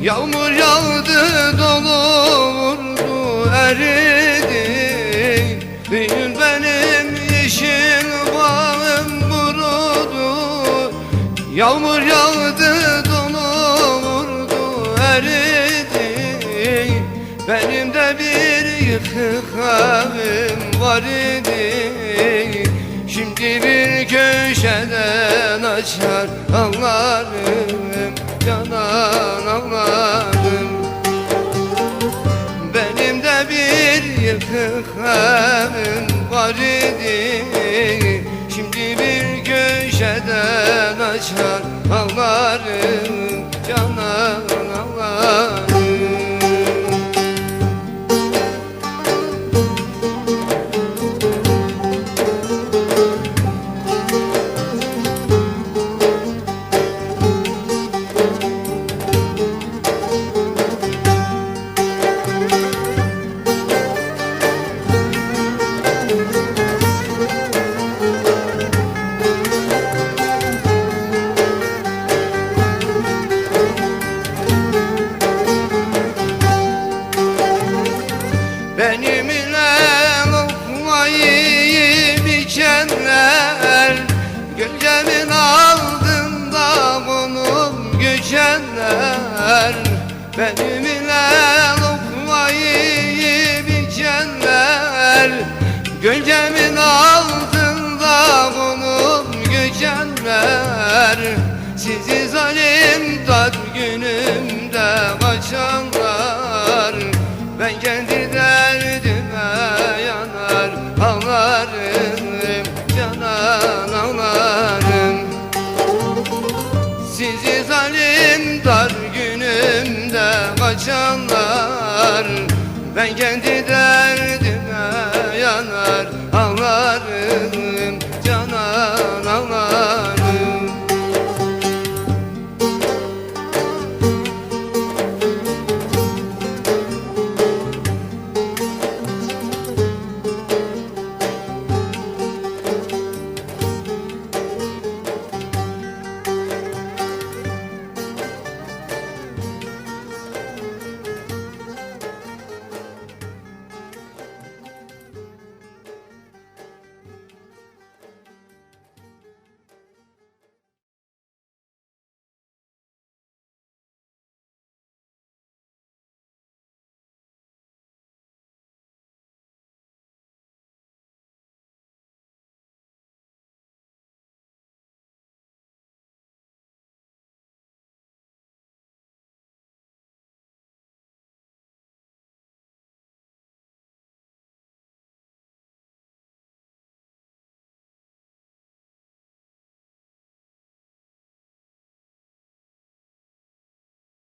Yağmur yağdı dolu vurdu eridi. Bugün benim yeşil bağım kurudu Yağmur yağdı dolu vurdu eridi. Benim de bir yıkık evim var idi. Şimdi bir köşeden açar ağlarım Benimle kaçanlar Ben kendi derdime yanar ağlarım